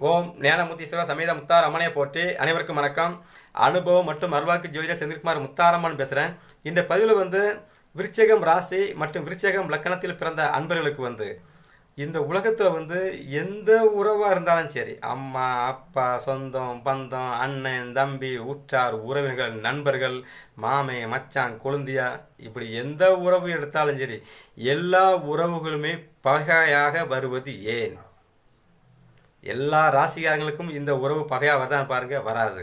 ஓம் ஞானமுத்தீஸ்வர சமேத முத்தார் அம்மனை போற்றி. அனைவருக்கும் வணக்கம். அனுபவம் மற்றும் அருள்வாக்கு ஜோதிடர் செந்தில்குமார் முத்தாரம்மன் பேசுகிறேன் இந்த பதிவில் வந்து விருச்சகம் ராசி மற்றும் விருச்சகம் லக்கணத்தில் பிறந்த அன்பர்களுக்கு வந்து இந்த உலகத்தில் வந்து எந்த உறவாக இருந்தாலும் சரி அம்மா அப்பா சொந்தம் பந்தம் அண்ணன் தம்பி உற்றார் உறவினர்கள் நண்பர்கள் மாமே மச்சான் கொழுந்தியா இப்படி எந்த உறவு எடுத்தாலும் சரி எல்லா உறவுகளுமே பகையாக வருவது ஏன்? எல்லா ராசிக்காரங்களுக்கும் இந்த உறவு பகையாக வருதான் பாருங்க வராது.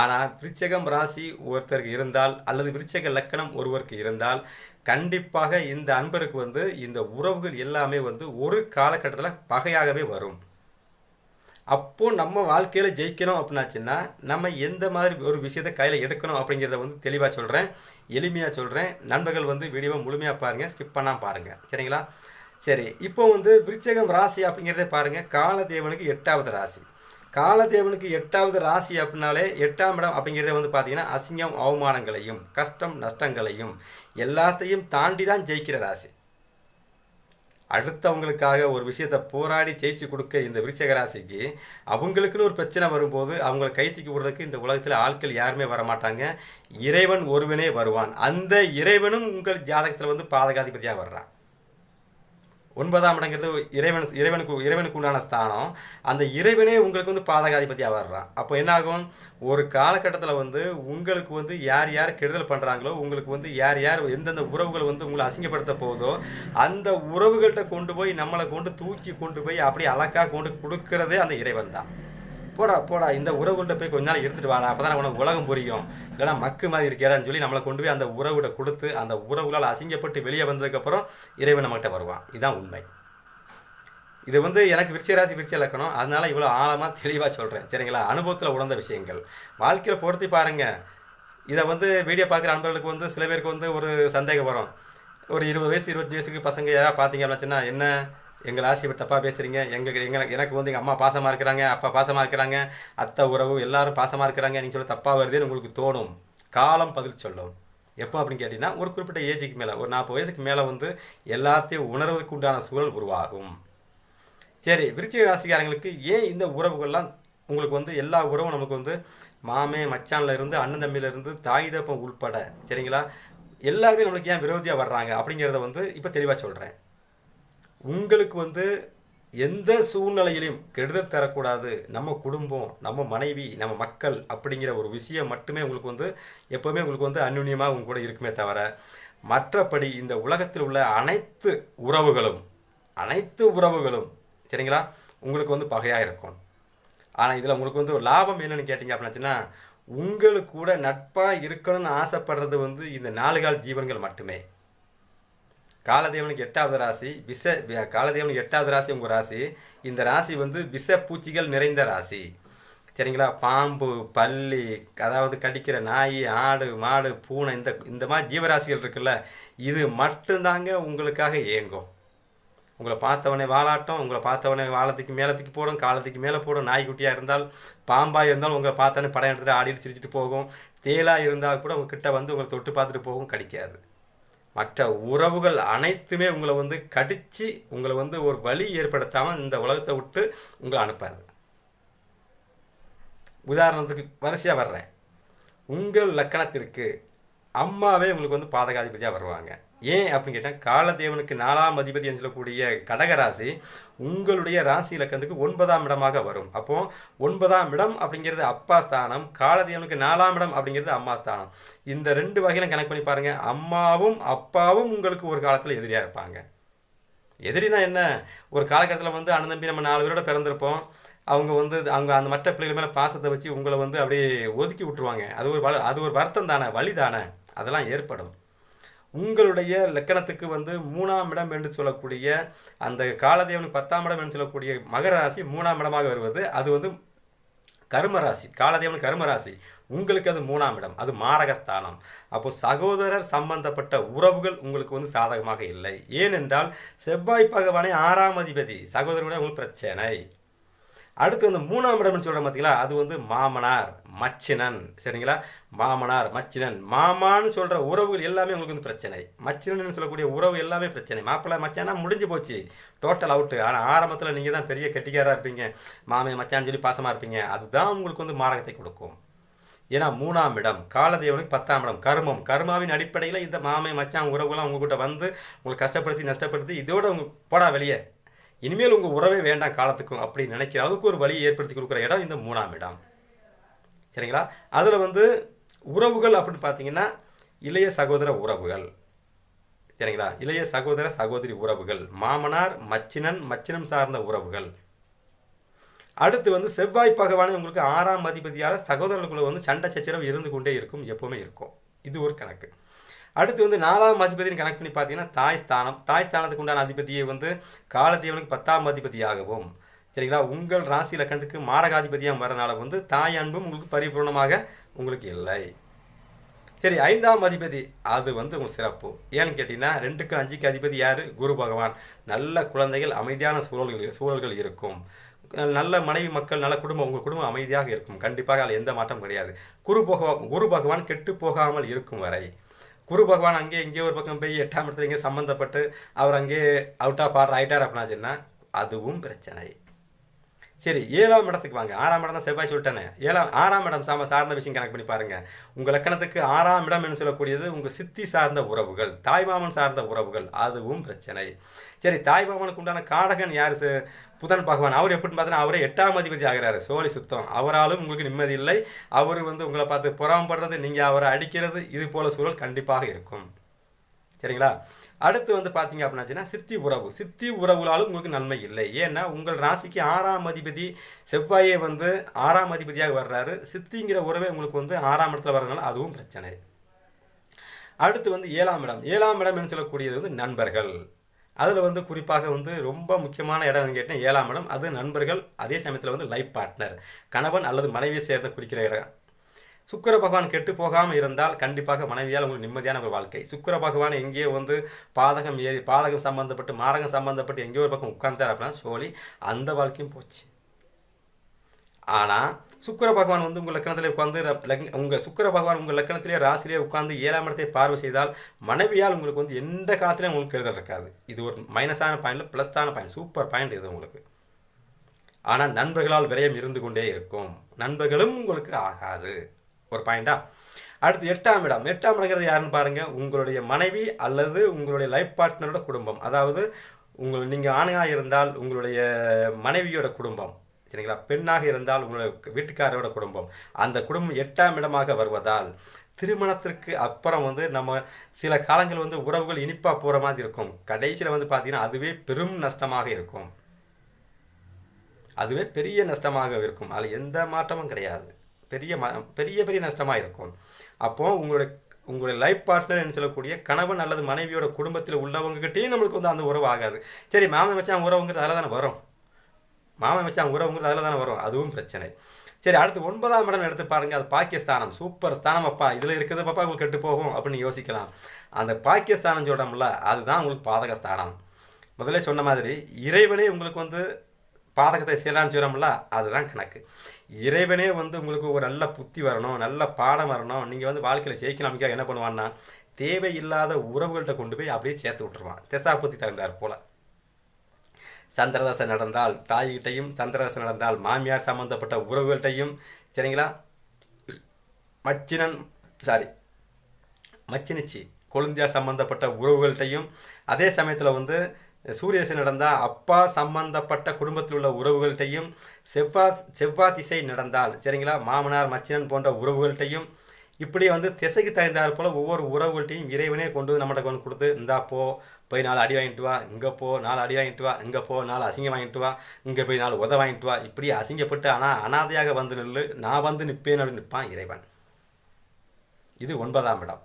ஆனால் விருச்சகம் ராசி ஒருத்தருக்கு இருந்தால் அல்லது விருச்சக லக்கணம் ஒருவருக்கு இருந்தால் கண்டிப்பாக இந்த அன்பருக்கு வந்து இந்த உறவுகள் எல்லாமே வந்து ஒரு காலகட்டத்தில் பகையாகவே வரும். அப்போ நம்ம வாழ்க்கையில் ஜெயிக்கணும் அப்படின்னாச்சுன்னா நம்ம எந்த மாதிரி ஒரு விஷயத்தை கையில் எடுக்கணும் அப்படிங்கிறத வந்து தெளிவாக சொல்கிறேன் எளிமையாக சொல்கிறேன் நண்பர்கள் வந்து வீடியோவை முழுமையாக பாருங்கள் ஸ்கிப் பண்ணால் பாருங்கள் சரிங்களா? சரி இப்போ வந்து விருச்சகம் ராசி அப்படிங்கிறதே பாருங்கள் காலதேவனுக்கு எட்டாவது ராசி. காலதேவனுக்கு எட்டாவது ராசி அப்படின்னாலே எட்டாம் இடம் அப்படிங்கிறத வந்து பார்த்தீங்கன்னா அசிங்கம் அவமானங்களையும் கஷ்டம் நஷ்டங்களையும் எல்லாத்தையும் தாண்டி தான் ஜெயிக்கிற ராசி. அடுத்தவங்களுக்காக ஒரு விஷயத்தை போராடி ஜெயிச்சு கொடுக்க இந்த விருச்சக ராசிக்கு அவங்களுக்குன்னு ஒரு பிரச்சனை வரும்போது அவங்கள கைத்திக்கு விடுறதுக்கு இந்த உலகத்தில் ஆட்கள் யாருமே வர மாட்டாங்க இறைவன் ஒருவனே வருவான். அந்த இறைவனும் உங்கள் ஜாதகத்தில் வந்து பாதகாதிபதியாக வர்றான். ஒன்பதாம் இடங்கிறது இறைவன் இறைவனுக்கு இறைவனுக்கு உண்டான ஸ்தானம். அந்த இறைவனே உங்களுக்கு வந்து பாதகாதிபதியாக வர்றான். அப்போ என்னாகும்? ஒரு காலகட்டத்தில் வந்து உங்களுக்கு வந்து யார் யார் கெடுதல் பண்ணுறாங்களோ உங்களுக்கு வந்து யார் யார் எந்தெந்த உறவுகள் வந்து உங்களை அசிங்கப்படுத்த போதோ அந்த உறவுகள்கிட்ட கொண்டு போய் நம்மளை கொண்டு தூக்கி கொண்டு போய் அப்படி அழக்காக கொண்டு கொடுக்கறதே அந்த இறைவன் தான். போடா போடா இந்த உறவுகிட்ட போய் கொஞ்ச நாள் இருந்துட்டு வாடா அப்போ தான் உனக்கு உலகம் புரியும். இல்லைனா மக்கு மாதிரி இருக்கேடான்னு சொல்லி நம்மளை கொண்டு போய் அந்த உறவுகிட்ட கொடுத்து அந்த உறவுகளால் அசிங்கப்பட்டு வெளியே வந்ததுக்கப்புறம் இறைவன் நம்மகிட்ட வருவான். இதுதான் உண்மை. இது வந்து எனக்கு விருச்சிகராசி விருச்சி இலக்கணம் அதனால இவ்வளோ ஆழமாக தெளிவாக சொல்கிறேன் சரிங்களா? அனுபவத்தில் உணர்ந்த விஷயங்கள். வாழ்க்கையில் பொருத்தி பாருங்கள் இதை வந்து வீடியோ பார்க்குற அன்பர்களுக்கு வந்து சில பேருக்கு வந்து ஒரு சந்தேகம் வரும். ஒரு இருபது வயசு இருபத்தஞ்சு வயசுக்கு பசங்க யாராவது பார்த்தீங்க அப்படின்னா என்ன எங்கள் ஆசையை இப்படி தப்பாக பேசுகிறீங்க எங்கள் எங்கள் எனக்கு வந்து எங்கள் அம்மா பாசமாக இருக்கிறாங்க அப்பா பாசமாக இருக்கிறாங்க அத்தை உறவு எல்லாரும் பாசமாக இருக்கிறாங்க நீங்கள் சொல்ல தப்பாக வருதுன்னு உங்களுக்கு தோணும். காலம் பதில் சொல்லும். எப்போ அப்படின்னு கேட்டிங்கன்னா ஒரு குறிப்பிட்ட ஏஜுக்கு மேலே ஒரு நாற்பது வயசுக்கு மேலே வந்து எல்லாத்தையும் உணர்வதற்கு உண்டான சூழல் உருவாகும். சரி விருச்சிக ராசிக்காரங்களுக்கு ஏன் இந்த உறவுகள்லாம் உங்களுக்கு வந்து எல்லா உறவும் நமக்கு வந்து மாமே மச்சான்ல இருந்து அண்ணன் தம்பியிலிருந்து தாய் தப்பம் உள்பட சரிங்களா? எல்லாருமே நம்மளுக்கு ஏன் விரோதியாக வர்றாங்க அப்படிங்கிறத வந்து இப்போ தெளிவாக சொல்கிறேன் உங்களுக்கு வந்து எந்த சூழ்நிலையிலையும் கெடுதல் தரக்கூடாது. நம்ம குடும்பம் நம்ம மனைவி நம்ம மக்கள் அப்படிங்கிற ஒரு விஷயம் மட்டுமே உங்களுக்கு வந்து எப்போவுமே உங்களுக்கு வந்து அந்யுன்யமாக உங்க கூட இருக்குமே தவிர மற்றபடி இந்த உலகத்தில் உள்ள அனைத்து உறவுகளும் அனைத்து உறவுகளும் சரிங்களா? உங்களுக்கு வந்து பகையாக இருக்கும். ஆனால் இதில் உங்களுக்கு வந்து ஒரு லாபம் என்னென்னு கேட்டிங்க அப்படின்னாச்சுன்னா உங்களுக்கு கூட நட்பாக இருக்கணும்னு ஆசைப்படுறது வந்து இந்த நாலு கால் ஜீவன்கள் மட்டுமே. காலதேவனுக்கு எட்டாவது ராசி விஷ காலதேவனுக்கு எட்டாவது ராசி உங்கள் ராசி. இந்த ராசி வந்து விஷ பூச்சிகள் நிறைந்த ராசி. சரிங்களா? பாம்பு பல்லி அதாவது கடிக்கிற நாய் ஆடு மாடு பூனை இந்த இந்த மாதிரி ஜீவராசிகள் இருக்குல்ல இது மட்டும்தாங்க உங்களுக்காக ஏங்கும் உங்களை பார்த்தவனே வாழாட்டம் உங்களை பார்த்தவனே வாழத்துக்கு மேலத்துக்கு போடும் காலத்துக்கு மேலே போடும் நாய்க்குட்டியாக இருந்தால் பாம்பாக இருந்தாலும் உங்களை பார்த்தோன்னே படம் எடுத்துகிட்டு ஆடிட்டு சிரிச்சிட்டு போகும். தேலாக இருந்தால் கூட உங்ககிட்ட வந்து உங்களை தொட்டு பார்த்துட்டு போகும் கிடைக்காது. மற்ற உறவுகள் அனைத்துமே உங்களை வந்து கடித்து உங்களை வந்து ஒரு வழி ஏற்படுத்தாமல் இந்த உலகத்தை விட்டு உங்களை அனுப்பாது. உதாரணத்துக்கு வரிசையாக வர்றேன். உங்கள் லக்கணத்திற்கு அம்மாவே உங்களுக்கு வந்து பாதகாதிபதியாக வருவாங்க. ஏன் அப்படின்னு கேட்டால் காலதேவனுக்கு நாலாம் அதிபதி என்று சொல்லக்கூடிய கடகராசி உங்களுடைய ராசி இலக்கணத்துக்கு ஒன்பதாம் இடமாக வரும். அப்போ ஒன்பதாம் இடம் அப்படிங்கிறது அப்பா ஸ்தானம் காலதேவனுக்கு நாலாம் இடம் அப்படிங்கிறது அம்மா ஸ்தானம். இந்த ரெண்டு வகையில கணக்கு பண்ணி பாருங்க. அம்மாவும் அப்பாவும் உங்களுக்கு ஒரு காலத்தில் எதிரியாக இருப்பாங்க. எதிரினா என்ன? ஒரு காலகட்டத்தில் வந்து அண்ணன் தம்பி நம்ம நாலு பேரோட பிறந்திருப்போம். அவங்க வந்து அவங்க அந்த மற்ற பிள்ளைகள் மேலே பாசத்தை வச்சு உங்களை வந்து அப்படியே ஒதுக்கி விட்டுருவாங்க. அது ஒரு அது ஒரு வருத்தம் தானே வழி தானே. அதெல்லாம் ஏற்படும். உங்களுடைய லக்கணத்துக்கு வந்து மூணாம் இடம் என்று சொல்லக்கூடிய அந்த காலதேவனுக்கு பத்தாம் இடம் என்று சொல்லக்கூடிய மகர ராசி மூணாம் இடமாக வருவது. அது வந்து கர்மராசி காலதேவன் கர்மராசி உங்களுக்கு அது மூணாம் இடம் அது மாரகஸ்தானம். அப்போ சகோதரர் சம்பந்தப்பட்ட உறவுகள் உங்களுக்கு வந்து சாதகமாக இல்லை. ஏனென்றால் செவ்வாய் பகவானை ஆறாம் அதிபதி சகோதரருடைய உங்களுக்கு பிரச்சனை. அடுத்து வந்து மூணாம் இடம்னு சொல்கிறோம் பார்த்தீங்களா அது வந்து மாமனார் மச்சினன். சரிங்களா? மாமனார் மச்சினன். மாமான்னு சொல்கிற உறவுகள் எல்லாமே உங்களுக்கு வந்து பிரச்சனை. மச்சினன் சொல்லக்கூடிய உறவு எல்லாமே பிரச்சனை. மாப்பிள்ளை மச்சானா முடிஞ்சு போச்சு. டோட்டல் அவுட்டு ஆனால் ஆரம்பத்தில் நீங்கள் தான் பெரிய கெட்டிக்காராக இருப்பீங்க. மாமே மச்சான்னு சொல்லி பாசமாக இருப்பீங்க. அதுதான் உங்களுக்கு வந்து மாரகத்தை கொடுக்கும். ஏன்னா மூணாம் இடம். காலதேவனுக்கு பத்தாம் இடம். கர்மம். கர்மாவின் அடிப்படையில் இந்த மாமே மச்சான் உறவுகள்லாம் உங்ககிட்ட வந்து உங்களை கஷ்டப்படுத்தி நஷ்டப்படுத்தி இதோட உங்க போடா வெளியே. இனிமேல் உங்கள் உறவே வேண்டாம் காலத்துக்கும் அப்படி நினைக்கிற அளவுக்கு ஒரு வழியை ஏற்படுத்தி கொடுக்குற இடம் இந்த மூணாம் இடம். சரிங்களா? அதில் வந்து உறவுகள் அப்படின்னு பார்த்தீங்கன்னா இளைய சகோதர உறவுகள். சரிங்களா? இளைய சகோதர சகோதரி உறவுகள். மாமனார் மச்சினன் மச்சினம் சார்ந்த உறவுகள். அடுத்து வந்து செவ்வாய் பகவானே உங்களுக்கு ஆறாம் அதிபதியால் சகோதரர்களுக்குள்ள வந்து சண்டை சச்சரவு இருந்து கொண்டே இருக்கும் எப்போவுமே இருக்கும். இது ஒரு கணக்கு. அடுத்து வந்து நாலாம் அதிபதினு கணக்கு பண்ணி பார்த்தீங்கன்னா தாய் ஸ்தானம். தாய் ஸ்தானத்துக்கு உண்டான அதிபதியை வந்து காலத்தேவனுக்கு பத்தாம் அதிபதியாகவும். சரிங்களா? உங்கள் ராசி லக்கணத்துக்கு மாரகாதிபதியாக வரனால வந்து தாய் அன்பும் உங்களுக்கு பரிபூர்ணமாக உங்களுக்கு இல்லை. சரி ஐந்தாம் அதிபதி. அது வந்து உங்களுக்கு சிறப்பு. ஏன்னு கேட்டிங்கன்னா ரெண்டுக்கு அஞ்சுக்கு அதிபதி யார்? குரு பகவான். நல்ல குழந்தைகள் அமைதியான சூழல்கள் சூழல்கள் இருக்கும். நல்ல மனைவி மக்கள் நல்ல குடும்பம் உங்கள் குடும்பம் அமைதியாக இருக்கும். கண்டிப்பாக அதில் எந்த மாற்றம் கிடையாது. குரு போக குரு பகவான் கெட்டு போகாமல் இருக்கும் வரை. குரு பகவான் அங்கே எங்கேயோ ஒரு பக்கம் போய் எட்டாம் இடத்துல எங்கேயோ சம்மந்தப்பட்டு அவர் அங்கே அவுட் ஆஃப் ஆர்டர் ஆகிட்டார் அப்படின்னாச்சுன்னா அதுவும் பிரச்சனை. சரி ஏழாம் இடத்துக்கு வாங்க. ஆறாம் இடம் தான் செவ்வாய் சொல்லிட்டேனே. ஏழாம் ஆறாம் இடம் சாம சார்ந்த விஷயம் கணக்கு பண்ணி பாருங்கள் உங்கள் லக்கணத்துக்கு ஆறாம் இடம் என்று சொல்லக்கூடியது உங்கள் சித்தி சார்ந்த உறவுகள் தாய்மாமன் சார்ந்த உறவுகள் அதுவும் பிரச்சனை. சரி தாய்மாமனுக்கு உண்டான காடகன் யார் ச- புதன் பகவான். அவர் எப்படின்னு பார்த்தீங்கன்னா அவரே எட்டாம் அதிபதி ஆகிறாரு. சோழி சுத்தம். அவராலும் உங்களுக்கு நிம்மதி இல்லை. அவர் வந்து உங்களை பார்த்து புறாமப்படுறது நீங்கள் அவரை அடிக்கிறது இது போல சூழல் கண்டிப்பாக இருக்கும். சரிங்களா? அடுத்து வந்து பார்த்தீங்க அப்படின்னாச்சுன்னா சித்தி உறவு. சித்தி உறவுகளாலும் உங்களுக்கு நன்மை இல்லை. ஏன்னா உங்கள் ராசிக்கு ஆறாம் அதிபதி செவ்வாயே வந்து ஆறாம் அதிபதியாக வர்றாரு. சித்திங்கிற உறவே உங்களுக்கு வந்து ஆறாம் இடத்துல வர்றதுனால அதுவும் பிரச்சனை. அடுத்து வந்து ஏழாம் இடம். ஏழாம் இடம் என்று சொல்லக்கூடியது? வந்து நண்பர்கள். அதில் வந்து குறிப்பாக வந்து ரொம்ப முக்கியமான இடம் கேட்டால் ஏழாம் இடம். அது நண்பர்கள் அதே சமயத்தில் வந்து லைஃப் பார்ட்னர் கணவன் அல்லது மனைவியை சேர்ந்து குறிக்கிற இடம். சுக்கிர பகவான் கெட்டு போகாமல் இருந்தால் கண்டிப்பாக மனைவியால் உங்களுக்கு நிம்மதியான ஒரு வாழ்க்கை. சுக்கிர பகவான் எங்கேயோ வந்து பாதகம் ஏறி பாதகம் சம்பந்தப்பட்டு மாரகம் சம்பந்தப்பட்டு எங்கேயோ ஒரு பக்கம் உட்கார்ந்தார் அப்படின்னா சொல்லி அந்த வாழ்க்கையும் போச்சு. ஆனால் சுக்கிர பகவான் வந்து உங்கள் லக்கணத்திலே உட்காந்து உங்கள் சுக்கிர பகவான் உங்கள் லக்கணத்திலே ராசிலே உட்காந்து ஏழாம் இடத்தை பார்வை செய்தால் மனைவியால் உங்களுக்கு வந்து எந்த காலத்திலையும் உங்களுக்கு கெடுதல் இருக்காது. இது ஒரு மைனஸான பாயிண்ட் ப்ளஸ்ஸான பாயிண்ட் சூப்பர் பாயிண்ட் இது உங்களுக்கு. ஆனால் நண்பர்களால் விரயம் இருந்து கொண்டே இருக்கும். நண்பர்களும் உங்களுக்கு ஆகாது. ஒரு பாயிண்டா அடுத்து எட்டாம் இடம். எட்டாம் இடங்கிறது யாருன்னு பாருங்கள் உங்களுடைய மனைவி அல்லது உங்களுடைய லைஃப் பார்ட்னரோட குடும்பம். அதாவது உங்கள் நீங்கள் ஆணையாக இருந்தால் உங்களுடைய மனைவியோட குடும்பம். சரிங்களா? பெண்ணாக இருந்தால் உங்களுடைய வீட்டுக்காரோட குடும்பம். அந்த குடும்பம் எட்டாம் இடமாக வருவதால் திருமணத்திற்கு அப்புறம் வந்து நம்ம சில காலங்கள் வந்து உறவுகள் இனிப்பாக போகிற மாதிரி இருக்கும். கடைசியில் வந்து பார்த்தீங்கன்னா அதுவே பெரும் நஷ்டமாக இருக்கும். அதுவே பெரிய நஷ்டமாக இருக்கும். அதில் எந்த மாற்றமும் கிடையாது. பெரிய ம பெரிய பெரிய நஷ்டமாக இருக்கும். அப்போ உங்களுடைய உங்களுடைய லைஃப் பார்ட்னர் சொல்லக்கூடிய கணவன் அல்லது மனைவியோட குடும்பத்தில் உள்ளவங்ககிட்டயும் நம்மளுக்கு வந்து அந்த உறவு ஆகாது. சரி மாமன் வச்சா உறவுங்கிறது அதில் தானே வரும். மாமன் மச்சான் உறவுங்கிறது அதில் தானே வரும். அதுவும் பிரச்சனை. சரி அடுத்து ஒன்பதாம் இடம் எடுத்து பாருங்கள் அது பாகிஸ்தானம் சூப்பர் ஸ்தானம் அப்பா. இதில் இருக்கிறது பாப்பா உங்களுக்கு கெட்டு போகும் அப்படின்னு யோசிக்கலாம். அந்த பாகிஸ்தானம் சொல்கிறோம்ல அதுதான் உங்களுக்கு பாதக ஸ்தானம் முதல்ல சொன்ன மாதிரி இறைவனே உங்களுக்கு வந்து பாதகத்தை செய்யலான்னு சொல்கிறோம்ல அதுதான் கணக்கு. இறைவனே வந்து உங்களுக்கு ஒரு நல்ல புத்தி வரணும் நல்ல பாடம் வரணும். நீங்கள் வந்து வாழ்க்கையில் ஜெயிக்கலாமிக்காக என்ன பண்ணுவான்னா தேவையில்லாத உறவுகள்கிட்ட கொண்டு போய் அப்படியே சேர்த்து விட்டுருவான். தெசா புத்தி தகுந்தார் போல். சந்திரதசை நடந்தால் தாய்கிட்டையும் சந்திரதசை நடந்தால் மாமியார் சம்பந்தப்பட்ட உறவுகள்கிட்டையும் சரிங்களா? மச்சினன் சாரி மச்சினிச்சி கொழுந்தியா சம்பந்தப்பட்ட உறவுகள்கிட்டையும் அதே சமயத்தில் வந்து சூரியசை நடந்தால் அப்பா சம்பந்தப்பட்ட குடும்பத்தில் உள்ள உறவுகள்கிட்டையும் செவ்வா செவ்வாய் திசை நடந்தால் சரிங்களா? மாமனார் மச்சினன் போன்ற உறவுகள்கிட்டையும் இப்படி வந்து திசைக்கு தகுந்தாற் போல் ஒவ்வொரு உறவுகள்ட்டையும் இறைவனே கொண்டு வந்து நம்மகிட்ட கொண்டு கொடுத்து இந்தா போ போய் நாலு அடி வாங்கிட்டு வா இங்கே போ நாலு அடி வாங்கிட்டு வா இங்கே போ நாலு அசிங்கம் வாங்கிட்டு வா இங்கே போய் நாலு உத வாங்கிட்டு வா. இப்படி அசிங்கப்பட்டு ஆனால் அனாதையாக வந்து நில்லு நான் வந்து நிற்பேன் அப்படின்னு நிற்பான் இறைவன். இது ஒன்பதாம் இடம்.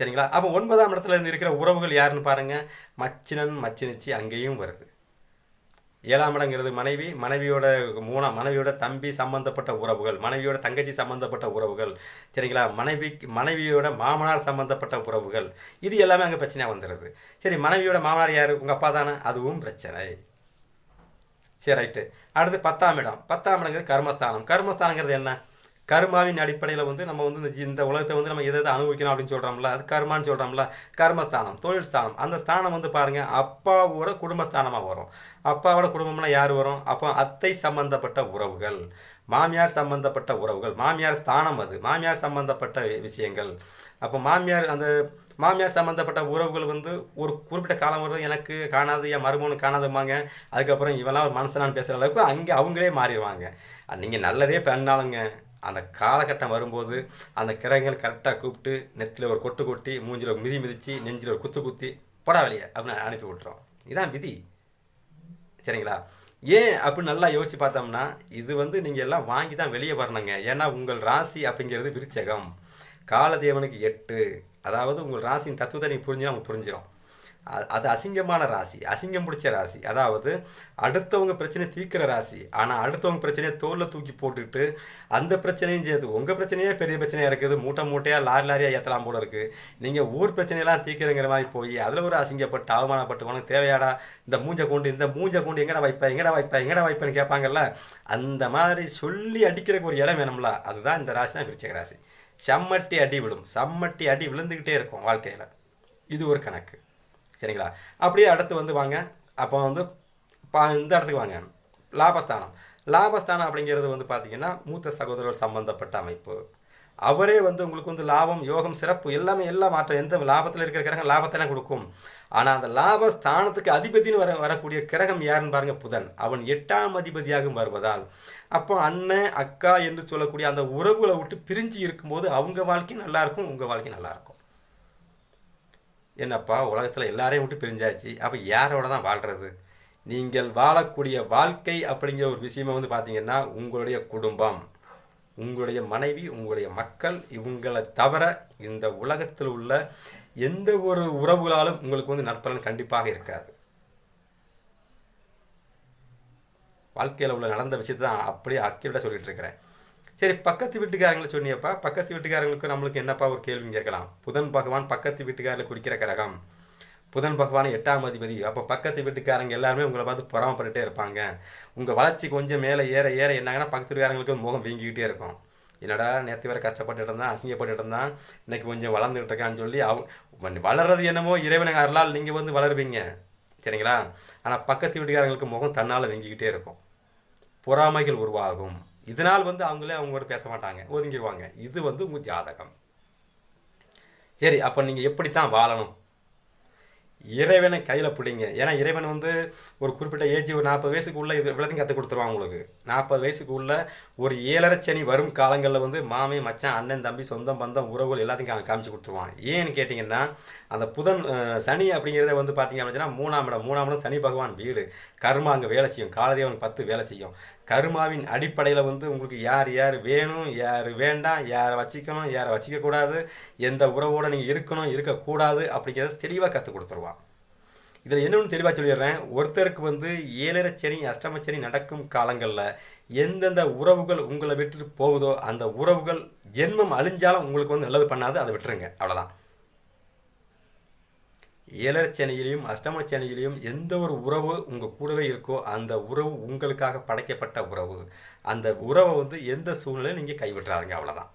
சரிங்களா? அப்போ ஒன்பதாம் இடத்துல இருந்து இருக்கிற உறவுகள் யாருன்னு பாருங்கள் மச்சினன் மச்சினிச்சி அங்கேயும் வருது. ஏழாம் இடங்கிறது மனைவி மனைவியோட மூணாம் மனைவியோட தம்பி சம்பந்தப்பட்ட உறவுகள் மனைவியோட தங்கச்சி சம்பந்தப்பட்ட உறவுகள் சரிங்களா? மனைவி மனைவியோட மாமனார் சம்பந்தப்பட்ட உறவுகள் இது எல்லாமே அங்கே பிரச்சனையாக வந்துடுது சரி மனைவியோட மாமனார் யார்? உங்கள் அப்பா தானே. அதுவும் பிரச்சனை. சரி ரைட்டு. அடுத்து பத்தாம் இடம். பத்தாம் இடங்கிறது கர்மஸ்தானம். கர்மஸ்தானங்கிறது என்ன? கர்மாவின் அடிப்படையில் வந்து நம்ம வந்து இந்த இந்த உலகத்தை வந்து நம்ம எதை எதை அனுபவிக்கணும் அப்படின்னு சொல்கிறோம்ல அது கர்மான்னு சொல்கிறோம்ல கர்மஸ்தானம் தொழில் ஸ்தானம். அந்த ஸ்தானம் வந்து பாருங்கள் அப்பாவோட குடும்பஸ்தானமாக வரும். அப்பாவோட குடும்பம்னா யார் வரும்? அப்போ அத்தை சம்பந்தப்பட்ட உறவுகள் மாமியார் சம்பந்தப்பட்ட உறவுகள் மாமியார் ஸ்தானம் அது மாமியார் சம்பந்தப்பட்ட விஷயங்கள். அப்போ மாமியார் அந்த மாமியார் சம்பந்தப்பட்ட உறவுகள் வந்து ஒரு குறிப்பிட்ட காலம் வரும் எனக்கு காணாது என் மருமகனு காணாதும்பாங்க. அதுக்கப்புறம் இவெல்லாம் ஒரு மனசனான்னு பேசுகிற அளவுக்கு அங்கே அவங்களே மாறிடுவாங்க. நீங்கள் நல்லதே பண்ணாலுங்க அந்த காலகட்டம் வரும்போது அந்த கிரகங்கள் கரெக்டாக கூப்பிட்டு நெத்தில் ஒரு கொட்டு கொட்டி மூஞ்சில் மிதி மிதித்து நெஞ்சில் ஒரு குத்து குத்தி போடா வெளியே அப்படின்னு அனுப்பி விட்டுறோம் இதான் விதி. சரிங்களா? ஏன் அப்படின்னு நல்லா யோசிச்சு பார்த்தோம்னா இது வந்து நீங்கள் எல்லாம் வாங்கி தான் வெளியே வரணுங்க. ஏன்னா உங்கள் ராசி அப்படிங்கிறது விருச்சகம். காலதேவனுக்கு எட்டு. அதாவது உங்கள் ராசியின் தத்துவத்தை நீங்கள் புரிஞ்சு உங்களுக்கு புரிஞ்சிடும் அது அசிங்கமான ராசி. அசிங்கம் பிடிச்ச ராசி. அதாவது அடுத்தவங்க பிரச்சனை தீர்க்கிற ராசி. ஆனால் அடுத்தவங்க பிரச்சனையை தோலில் தூக்கி போட்டுட்டு அந்த பிரச்சனையும் சேர்த்து உங்கள் பிரச்சனையே பெரிய பிரச்சனையாக இருக்குது. மூட்டை மூட்டையாக லாரி லாரியாக ஏற்றலாம் போல இருக்குது நீங்கள் ஊர் பிரச்சனையெல்லாம் தீர்க்கிறங்கிற மாதிரி போய் அதில் ஒரு அசிங்கப்பட்டு அவமானப்பட்டு உனக்கு தேவையாடா இந்த மூஞ்சை கொண்டு இந்த மூஞ்சை கொண்டு எங்கடா வைப்ப எங்கடா வைப்ப எங்கடா வைப்பேன்னு கேட்பாங்கல்ல? அந்த மாதிரி சொல்லி அடிக்கிறதுக்கு ஒரு இடம் வேணும்ல? அதுதான் இந்த ராசி தான் பிரிச்சக ராசி. செம்மட்டி அடி விழும். செம்மட்டி அடி விழுந்துக்கிட்டே இருக்கும் வாழ்க்கையில். இது ஒரு கணக்கு. சரிங்களா? அப்படியே அடுத்து வந்து வாங்க. அப்போ வந்து பா இந்த இடத்துக்கு வாங்க. லாபஸ்தானம். லாபஸ்தானம் அப்படிங்கிறது வந்து பார்த்திங்கன்னா மூத்த சகோதரர் சம்பந்தப்பட்ட அமைப்பு. அவரே வந்து உங்களுக்கு வந்து லாபம் யோகம் சிறப்பு எல்லாமே எல்லா மாற்றம் எந்த லாபத்தில் இருக்கிற கிரகம் லாபத்தெல்லாம் கொடுக்கும். ஆனால் அந்த லாபஸ்தானத்துக்கு அதிபதினு வர வரக்கூடிய கிரகம் யாருன்னு பாருங்க புதன். அவன் எட்டாம் அதிபதியாக வருவதால். அப்போ அண்ணன் அக்கா என்று சொல்லக்கூடிய அந்த உறவுகளை விட்டு பிரிஞ்சு இருக்கும்போது அவங்க வாழ்க்கையும் நல்லாயிருக்கும் உங்கள் வாழ்க்கையும் நல்லாயிருக்கும் என்னப்பா உலகத்தில் எல்லாரையும் விட்டு பிரிஞ்சாச்சு. அப்போ யாரோட தான் வாழ்கிறது நீங்கள் வாழக்கூடிய வாழ்க்கை அப்படிங்கிற ஒரு விஷயமா வந்து பார்த்தீங்கன்னா உங்களுடைய குடும்பம் உங்களுடைய மனைவி உங்களுடைய மக்கள் இவங்களை தவிர இந்த உலகத்தில் உள்ள எந்த ஒரு உறவுகளாலும் உங்களுக்கு வந்து நட்பலன் கண்டிப்பாக இருக்காது. வாழ்க்கையில் உள்ள நடந்த விஷயத்தை தான் அப்படியே அக்கியோட சொல்லிட்டு இருக்கிறேன். சரி பக்கத்து வீட்டுக்காரங்களை சொன்னியப்பா. பக்கத்து வீட்டுக்காரங்களுக்கு நம்மளுக்கு என்னப்பா ஒரு கேள்வி கேட்கலாம். புதன் பகவான் பக்கத்து வீட்டுக்காரில் குறிக்கிற கிரகம். புதன் பகவான் எட்டாம் அதிபதி. அப்போ பக்கத்து வீட்டுக்காரங்க எல்லாருமே உங்களை பார்த்து புறாமப்பட்டுட்டே இருப்பாங்க. உங்கள் வளர்ச்சி கொஞ்சம் மேலே ஏற ஏற என்னாங்கன்னா பக்கத்து வீட்டுக்காரங்களுக்கு முகம் வீங்கிக்கிட்டே இருக்கும். என்னடா நேற்று வேற கஷ்டப்பட்டு இருந்தான் அசிங்கப்பட்டு இருந்தான் இன்னைக்கு கொஞ்சம் வளர்ந்துகிட்டு இருக்கான்னு சொல்லி அவங்க வளர்றது என்னமோ இறைவன் அருளால் நீங்கள் வந்து வளருவீங்க. சரிங்களா? ஆனால் பக்கத்து வீட்டுக்காரங்களுக்கு முகம் தன்னால் வீங்கிக்கிட்டே இருக்கும். பொறாமைகள் உருவாகும். இதனால் வந்து அவங்களே அவங்களோட பேச மாட்டாங்க ஒதுங்கிடுவாங்க இது வந்து உங்கள் ஜாதகம். சரி அப்போ நீங்கள் எப்படி தான் வாழணும்? இறைவனை கையில் பிடிங்க. ஏன்னா இறைவன் வந்து ஒரு குறிப்பிட்ட ஏஜ் ஒரு நாற்பது வயசுக்கு உள்ள இது இவ்வளோத்தையும் கற்றுக் கொடுத்துருவான் உங்களுக்கு. நாற்பது வயசுக்கு உள்ள ஒரு ஏழரை சனி வரும் காலங்களில் வந்து மாமே மச்சான் அண்ணன் தம்பி சொந்தம் பந்தம் உறவுகள் எல்லாத்தையும் காமிச்சு கொடுத்துருவான். ஏன்னு கேட்டிங்கன்னா அந்த புதன் சனி அப்படிங்கிறத வந்து பார்த்தீங்க அப்படின்னா மூணாம் இடம் மூணாம் இடம் சனி பகவான் வீடு. கர்மா அங்கே வேலை செய்யும். காலதேவன் பத்து வேலை செய்யும். கருமாவின் அடிப்படையில் வந்து உங்களுக்கு யார் யார் வேணும் யார் வேண்டாம் யாரை வச்சிக்கணும் யாரை வச்சிக்கக்கூடாது எந்த உறவோட நீங்கள் இருக்கணும் இருக்கக்கூடாது அப்படிங்கிறத தெளிவாக கற்றுக் கொடுத்துருவான். இதில் என்னென்னு தெளிவாக சொல்லிடுறேன்? ஒருத்தருக்கு வந்து ஏழரை சனி அஷ்டம சனி நடக்கும் காலங்களில் எந்தெந்த உறவுகள் உங்களை விட்டுட்டு போகுதோ அந்த உறவுகள் ஜென்மம் அழிஞ்சாலும் உங்களுக்கு வந்து நல்லது பண்ணாது அதை விட்டுருங்க. அவ்வளோதான் ஏழர் சேனையிலையும் அஷ்டம சேனையிலையும் எந்த ஒரு உறவு உங்கள் கூடவே இருக்கோ அந்த உறவு உங்களுக்காக படைக்கப்பட்ட உறவு. அந்த உறவை வந்து எந்த சூழ்நிலையும் நீங்கள் கைவிட்டுறாருங்க அவ்வளோதான்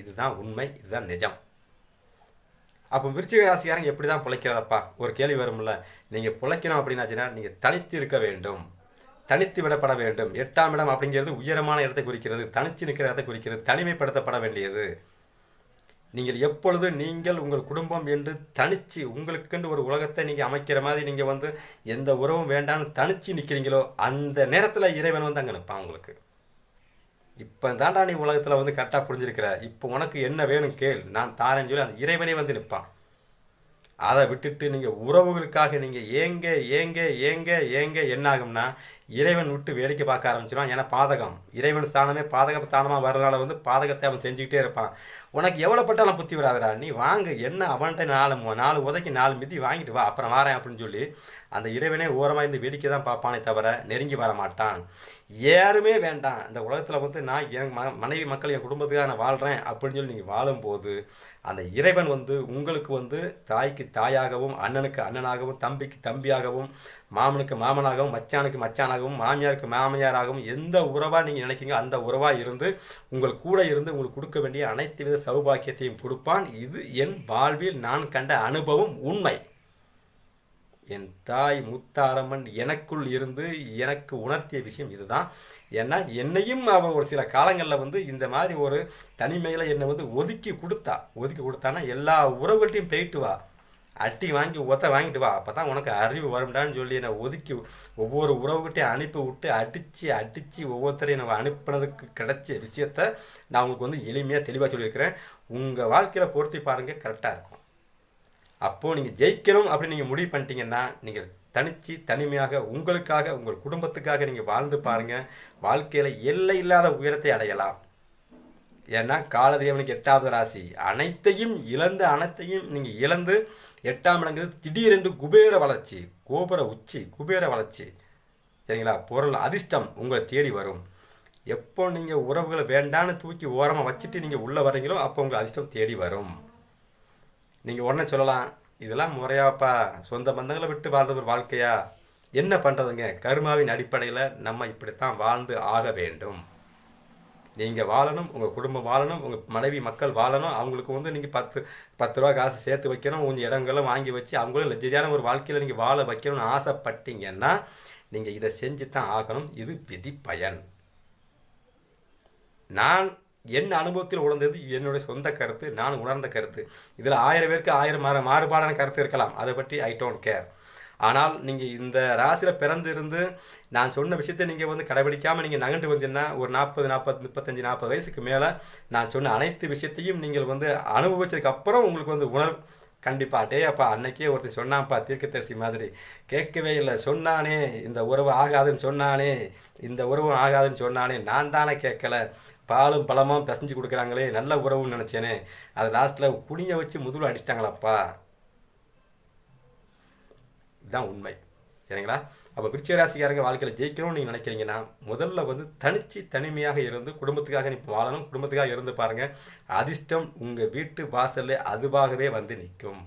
இதுதான் உண்மை இதுதான் நிஜம். அப்போ விருச்சிக ராசிக்காரங்க எப்படி தான் பிழைக்கிறதப்பா? ஒரு கேள்வி வரும்ல. நீங்கள் பிழைக்கணும் அப்படின்னாச்சுன்னா நீங்கள் தனித்து இருக்க வேண்டும். தனித்து விடப்பட வேண்டும். எட்டாம் இடம் அப்படிங்கிறது உயரமான இடத்தை குறிக்கிறது தனித்து நிற்கிற இடத்தை குறிக்கிறது தனிமைப்படுத்தப்பட வேண்டியது. நீங்கள் எப்பொழுது நீங்கள் உங்கள் குடும்பம் என்று தனிச்சு உங்களுக்கென்று ஒரு உலகத்தை நீங்கள் அமைக்கிற மாதிரி நீங்கள் வந்து எந்த உறவும் வேண்டாம்னு தனிச்சு நிற்கிறீங்களோ அந்த நேரத்தில் இறைவன் வந்து அங்கே நிற்பான் உங்களுக்கு. இப்போ தாண்டா நீ உலகத்தில் வந்து கரெக்டாக புரிஞ்சிருக்கிற. இப்போ உனக்கு என்ன வேணும் கேள். நான் தாரேன்னு சொல்லி அந்த இறைவனே வந்து நிற்பான் அதை விட்டுட்டு நீங்கள் உறவுகளுக்காக நீங்கள் ஏங்க ஏங்க ஏங்க ஏங்க என்ன ஆகும்னா இறைவன் விட்டு வேடிக்கை பார்க்க ஆரம்பிச்சிடும் ஏன்னா பாதகம். இறைவன் ஸ்தானமே பாதக ஸ்தானமாக வர்றதுனால வந்து பாதகத்தை அவன் செஞ்சுக்கிட்டே இருப்பான். உனக்கு எவ்வளோ பட்டாலும் புத்தி வராதுடா. நீ வாங்க. என்ன அவன்கிட்ட நாலு நாலு உதைக்கு நாலு மிதி வாங்கிட்டு வா. அப்புறம் வரேன் அப்படின்னு சொல்லி அந்த இறைவனே ஓரமாக இருந்து வேடிக்கை தான் பார்ப்பானே தவிர நெருங்கி வர மாட்டான். யாருமே வேண்டாம். இந்த உலகத்தில் வந்து நான் என் ம மனைவி மக்கள் என் குடும்பத்துக்காக நான் வாழ்கிறேன் அப்படின்னு சொல்லி நீங்கள் வாழும்போது அந்த இறைவன் வந்து உங்களுக்கு வந்து தாய்க்கு தாயாகவும் அண்ணனுக்கு அண்ணனாகவும் தம்பிக்கு தம்பியாகவும் மாமனுக்கு மாமனாகவும் மச்சானுக்கு மச்சானாகவும் மாமியாருக்கு மாமியாராகவும் எந்த உறவாக நீங்கள் நினைக்கிறீங்க அந்த உறவாக இருந்து உங்கள் கூட இருந்து உங்களுக்கு கொடுக்க வேண்டிய அனைத்து வித சௌபாக்கியத்தையும் கொடுப்பான். இது என் வாழ்வில் நான் கண்ட அனுபவம் உண்மை. என் தாய் முத்தாரம்மன் எனக்குள் இருந்து எனக்கு உணர்த்திய விஷயம் இதுதான். ஏன்னா என்னையும் அவள் ஒரு சில காலங்களில் வந்து இந்த மாதிரி ஒரு தனிமையில் என்னை வந்து ஒதுக்கி கொடுத்தா. ஒதுக்கி கொடுத்தான்னா எல்லா உறவுகள்ட்டையும் போயிட்டு வா. அட்டி வாங்கி ஒத்த வாங்கிட்டு வா. அப்போ தான் உனக்கு அறிவு வரும்டான்னு சொல்லி என்னை ஒதுக்கி ஒவ்வொரு உறவுகிட்டையும் அனுப்பி விட்டு அடித்து அடித்து ஒவ்வொருத்தரையும் நம்ம அனுப்புனதுக்கு கிடைச்ச விஷயத்த நான் உங்களுக்கு வந்து எளிமையாக தெளிவாக சொல்லியிருக்கிறேன். உங்கள் வாழ்க்கையில் பொருத்தி பாருங்கள் கரெக்டாக இருக்கும். அப்போது நீங்கள் ஜெயிக்கணும் அப்படின்னு நீங்கள் முடிவு பண்ணிட்டீங்கன்னா நீங்கள் தனித்து தனிமையாக உங்களுக்காக உங்கள் குடும்பத்துக்காக நீங்கள் வாழ்ந்து பாருங்கள் வாழ்க்கையில் எல்லை இல்லாத உயரத்தை அடையலாம். ஏன்னா காலதேவனுக்கு எட்டாவது ராசி. அனைத்தையும் இழந்து அனைத்தையும் நீங்கள் இழந்து எட்டாம் இடங்கிறது திடீரென்று குபேர வளர்ச்சி கோபுர உச்சி குபேர வளர்ச்சி. சரிங்களா? பொருள் அதிர்ஷ்டம் உங்களை தேடி வரும். எப்போ நீங்கள் உறவுகளை வேண்டான்னு தூக்கி ஓரமாக வச்சுட்டு நீங்கள் உள்ளே வரீங்களோ அப்போ உங்கள் அதிர்ஷ்டம் தேடி வரும். நீங்கள் உடனே சொல்லலாம் இதெல்லாம் முறையாப்பா. சொந்த பந்தங்களை விட்டு வாழ்றது ஒரு வாழ்க்கையா? என்ன பண்ணுறதுங்க கருமாவின் அடிப்படையில் நம்ம இப்படித்தான் வாழ்ந்து ஆக வேண்டும். நீங்கள் வாழணும் உங்கள் குடும்பம் வாழணும் உங்கள் மனைவி மக்கள் வாழணும். அவங்களுக்கு வந்து நீங்கள் பத்து பத்து ரூபா காசு சேர்த்து வைக்கணும். கொஞ்சம் இடங்களும் வாங்கி வச்சு அவங்களும் லஜ்ஜரியான ஒரு வாழ்க்கையில் நீங்கள் வாழ வைக்கணும்னு ஆசைப்பட்டீங்கன்னா நீங்கள் இதை செஞ்சு தான் ஆகணும். இது விதி பயன். நான் என் அனுபவத்தில் உணர்ந்தது என்னுடைய சொந்த கருத்து நான் உணர்ந்த கருத்து. இதில் ஆயிரம் பேருக்கு ஆயிரம் மாறு மாறுபாடான கருத்து இருக்கலாம். அதை பற்றி ஐ டோன்ட் கேர் ஆனால் நீங்கள் இந்த ராசியில் பிறந்து இருந்து நான் சொன்ன விஷயத்தை நீங்கள் வந்து கடைபிடிக்காமல் நீங்கள் நகண்டு வந்தீங்கன்னா ஒரு நாற்பது நாற்பது முப்பத்தஞ்சு நாற்பது வயசுக்கு மேலே நான் சொன்ன அனைத்து விஷயத்தையும் நீங்கள் வந்து அனுபவிச்சதுக்கப்புறம் உங்களுக்கு வந்து உணர்வு. கண்டிப்பாக டே அப்பா அன்னைக்கே ஒருத்தர் சொன்னான்ப்பா தீர்க்கதரிசி மாதிரி. கேட்கவே இல்லை. சொன்னானே இந்த உறவு ஆகாதுன்னு சொன்னானே இந்த உறவு ஆகாதுன்னு சொன்னானே. நான் தானே கேட்கல. பாலும் பழமும் பிசைஞ்சு கொடுக்குறாங்களே நல்ல உறவுன்னு நினச்சேனே. அது லாஸ்ட்டில் குனிய வச்சு முதுகில் அடிச்சிட்டாங்களாப்பா. இதுதான் உண்மை. சரிங்களா? அப்போ விருச்சிக ராசிக்காரங்க வாழ்க்கையில் ஜெயிக்கணும்னு நீங்கள் நினைக்கிறீங்கன்னா முதல்ல வந்து தனிச்சு தனிமையாக இருந்து குடும்பத்துக்காக நீ வாழணும் குடும்பத்துக்காக இருந்து பாருங்கள் அதிர்ஷ்டம் உங்கள் வீட்டு வாசலில் அதுவாகவே வந்து நிற்கும்.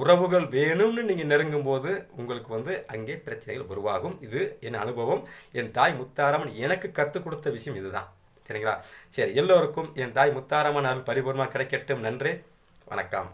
உறவுகள் வேணும்னு நீங்கள் நெருங்கும் போது உங்களுக்கு வந்து அங்கே பிரச்சனைகள் உருவாகும். இது என் அனுபவம். என் தாய் முத்தாரம்மன் எனக்கு கற்றுக் கொடுத்த விஷயம் இதுதான். சரிங்களா? சரி எல்லோருக்கும் என் தாய் முத்தாரம்மன் அருள் பரிபூர்ணமாக கிடைக்கட்டும். நன்றி. வணக்கம்.